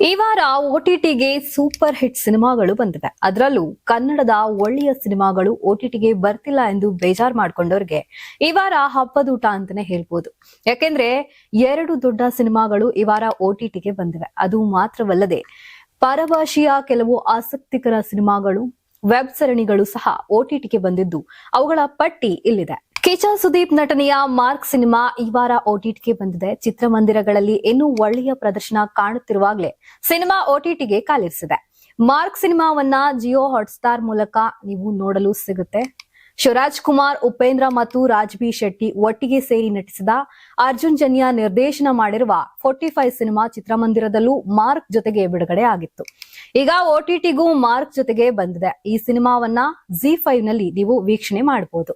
ಈ ವಾರ ಓಟಿಟಿಗೆ super hit ಸಿನಿಮಾಗಳು ಬಂದಿವೆ. ಅದರಲ್ಲೂ ಕನ್ನಡದ ಒಳ್ಳೆಯ ಸಿನಿಮಾಗಳು ಓಟಿಟಿಗೆ ಬರ್ತಿಲ್ಲ ಎಂದು ಬೇಜಾರ್ ಮಾಡ್ಕೊಂಡವ್ರಿಗೆ ಈ ವಾರ ಹಬ್ಬದೂಟ ಅಂತಾನೆ ಹೇಳ್ಬೋದು. ಯಾಕೆಂದ್ರೆ ಎರಡು ದೊಡ್ಡ ಸಿನಿಮಾಗಳು ಈ ವಾರ ಓಟಿಟಿಗೆ ಬಂದಿವೆ. ಅದು ಮಾತ್ರವಲ್ಲದೆ ಪರಭಾಷೆಯ ಕೆಲವು ಆಸಕ್ತಿಕರ ಸಿನಿಮಾಗಳು, ವೆಬ್ ಸರಣಿಗಳು ಸಹ ಓಟಿಟಿಗೆ ಬಂದಿದ್ದು ಅವುಗಳ ಪಟ್ಟಿ ಇಲ್ಲಿದೆ. ಕಿಚ ಸುದೀಪ್ ನಟನೆಯ ಮಾರ್ಕ್ ಸಿನಿಮಾ ಈ ವಾರ ಓಟಿಟಿಗೆ ಬಂದಿದೆ. ಚಿತ್ರಮಂದಿರಗಳಲ್ಲಿ ಇನ್ನೂ ಒಳ್ಳೆಯ ಪ್ರದರ್ಶನ ಕಾಣುತ್ತಿರುವಾಗಲೇ ಸಿನಿಮಾ ಓಟಿಟಿಗೆ ಕಾಲಿರಿಸಿದೆ. ಮಾರ್ಕ್ ಸಿನಿಮಾವನ್ನ ಜಿಯೋ ಹಾಟ್ಸ್ಟಾರ್ ಮೂಲಕ ನೀವು ನೋಡಲು ಸಿಗುತ್ತೆ. ಶಿವರಾಜ್ ಕುಮಾರ್, ಉಪೇಂದ್ರ ಮತ್ತು ರಾಜ್ಬಿ ಶೆಟ್ಟಿ ಒಟ್ಟಿಗೆ ಸೇರಿ ನಟಿಸಿದ ಅರ್ಜುನ್ ಜನ್ಯ ನಿರ್ದೇಶನ ಮಾಡಿರುವ ಫೋರ್ಟಿ ಫೈವ್ ಸಿನಿಮಾ ಚಿತ್ರಮಂದಿರದಲ್ಲೂ ಮಾರ್ಕ್ ಜೊತೆಗೆ ಬಿಡುಗಡೆ ಆಗಿತ್ತು. ಈಗ ಓಟಿಟಿಗೂ ಮಾರ್ಕ್ ಜೊತೆಗೆ ಬಂದಿದೆ. ಈ ಸಿನಿಮಾವನ್ನ ಜಿ ಫೈವ್ನಲ್ಲಿ ನೀವು ವೀಕ್ಷಣೆ ಮಾಡಬಹುದು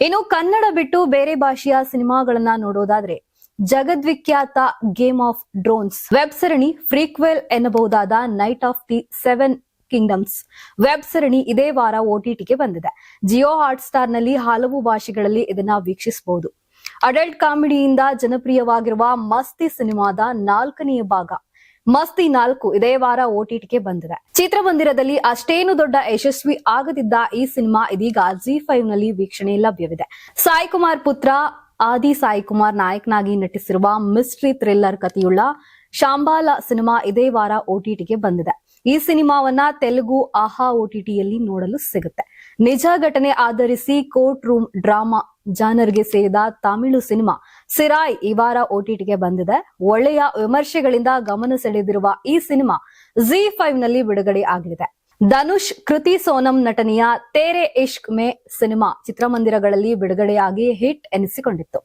ಇನ್ನು ಕನ್ನಡ ಬಿಟ್ಟು ಬೇರೆ ಭಾಷೆಯ ಸಿನಿಮಾಗಳನ್ನ ನೋಡೋದಾದ್ರೆ ಜಗದ್ವಿಖ್ಯಾತ ಗೇಮ್ ಆಫ್ ಡ್ರೋನ್ಸ್ ವೆಬ್ ಸರಣಿ prequel ಎನ್ನಬಹುದಾದ knight of the seven kingdoms web ಸರಣಿ ಇದೇ ವಾರ ಓಟಿಟಿಗೆ ಬಂದಿದೆ ಜಿಯೋ ಹಾಟ್ ಸ್ಟಾರ್ನಲ್ಲಿ ಹಲವು ಭಾಷೆಗಳಲ್ಲಿ ಇದನ್ನ ವೀಕ್ಷಿಸಬಹುದು. ಅಡಲ್ಟ್ ಕಾಮಿಡಿಯಿಂದ ಜನಪ್ರಿಯವಾಗಿರುವ ಮಸ್ತಿ ಸಿನಿಮಾದ ನಾಲ್ಕನೆಯ ಭಾಗ. ಮಸ್ತಿ ನಾಲ್ಕು ಇದೇ ವಾರ ಓಟಿಟಿಗೆ ಬಂದಿದೆ. ಚಿತ್ರಮಂದಿರದಲ್ಲಿ ಅಷ್ಟೇನು ದೊಡ್ಡ ಯಶಸ್ವಿ ಆಗದಿದ್ದ ಈ ಸಿನಿಮಾ ಇದೀಗ ಜಿ ಫೈವ್ನಲ್ಲಿ ವೀಕ್ಷಣೆ ಲಭ್ಯವಿದೆ. ಸಾಯಿ ಕುಮಾರ್ ಪುತ್ರ ಆದಿ ಸಾಯಿ ಕುಮಾರ್ ನಾಯಕನಾಗಿ ನಟಿಸಿರುವ ಮಿಸ್ಟ್ರಿ ಥ್ರಿಲ್ಲರ್ ಕಥೆಯುಳ್ಳ ಶಾಂಬಾಲ ಸಿನಿಮಾ ಇದೇ ವಾರ ಓಟಿಟಿಗೆ ಬಂದಿದೆ. ಈ ಸಿನಿಮಾವನ್ನ ತೆಲುಗು ಆಹಾ ಓಟಿಟಿಯಲ್ಲಿ ನೋಡಲು ಸಿಗುತ್ತೆ. ನಿಜ ಘಟನೆ ಆಧರಿಸಿ ಕೋರ್ಟ್ ರೂಮ್ ಡ್ರಾಮಾ ಜಾನರ್ಗೆ ಸೇರಿದ ತಮಿಳು ಸಿನಿಮಾ ಸಿರಾಯ್ ಈ ವಾರ ಓಟಿಟಿಗೆ ಬಂದಿದೆ. ಒಳ್ಳೆಯ ವಿಮರ್ಶೆಗಳಿಂದ ಗಮನ ಸೆಳೆದಿರುವ ಈ ಸಿನಿಮಾ ಜಿ ಫೈವ್ನಲ್ಲಿ ಬಿಡುಗಡೆ ಆಗಲಿದೆ ಧನುಷ್ ಕೃತಿ ಸೋನಂ ನಟನೆಯ ತೇರೆ ಇಶ್ಕ್ ಮೇ ಸಿನಿಮಾ ಚಿತ್ರಮಂದಿರಗಳಲ್ಲಿ ಬಿಡುಗಡೆಯಾಗಿ ಹಿಟ್ ಎನಿಸಿಕೊಂಡಿತ್ತು.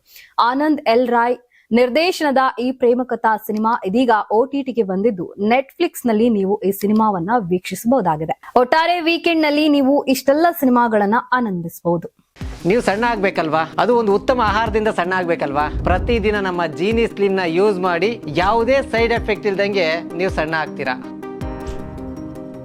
ಆನಂದ್ ಎಲ್ ರಾಯ್ ನಿರ್ದೇಶನದ ಈ ಪ್ರೇಮಕಥಾ ಸಿನಿಮಾ ಇದೀಗ ಓಟಿಟಿಗೆ ಬಂದಿದ್ದು ನೆಟ್ಫ್ಲಿಕ್ಸ್ನಲ್ಲಿ ನೀವು ಈ ಸಿನಿಮಾವನ್ನ ವೀಕ್ಷಿಸಬಹುದಾಗಿದೆ. ಒಟ್ಟಾರೆ ವೀಕೆಂಡ್ನಲ್ಲಿ ನೀವು ಇಷ್ಟೆಲ್ಲ ಸಿನಿಮಾಗಳನ್ನ ಆನಂದಿಸಬಹುದು. ನೀವು ಸಣ್ಣ ಆಗ್ಬೇಕಲ್ವಾ? ಅದು ಒಂದು ಉತ್ತಮ ಆಹಾರದಿಂದ ಸಣ್ಣ ಆಗ್ಬೇಕಲ್ವಾ? ಪ್ರತಿದಿನ ನಮ್ಮ ಜೀನಿ ಸ್ಲಿಮ್ನ ಯೂಸ್ ಮಾಡಿ ಯಾವುದೇ ಸೈಡ್ ಎಫೆಕ್ಟ್ ಇಲ್ದಂಗೆ ನೀವು ಸಣ್ಣ ಆಗ್ತೀರಾ?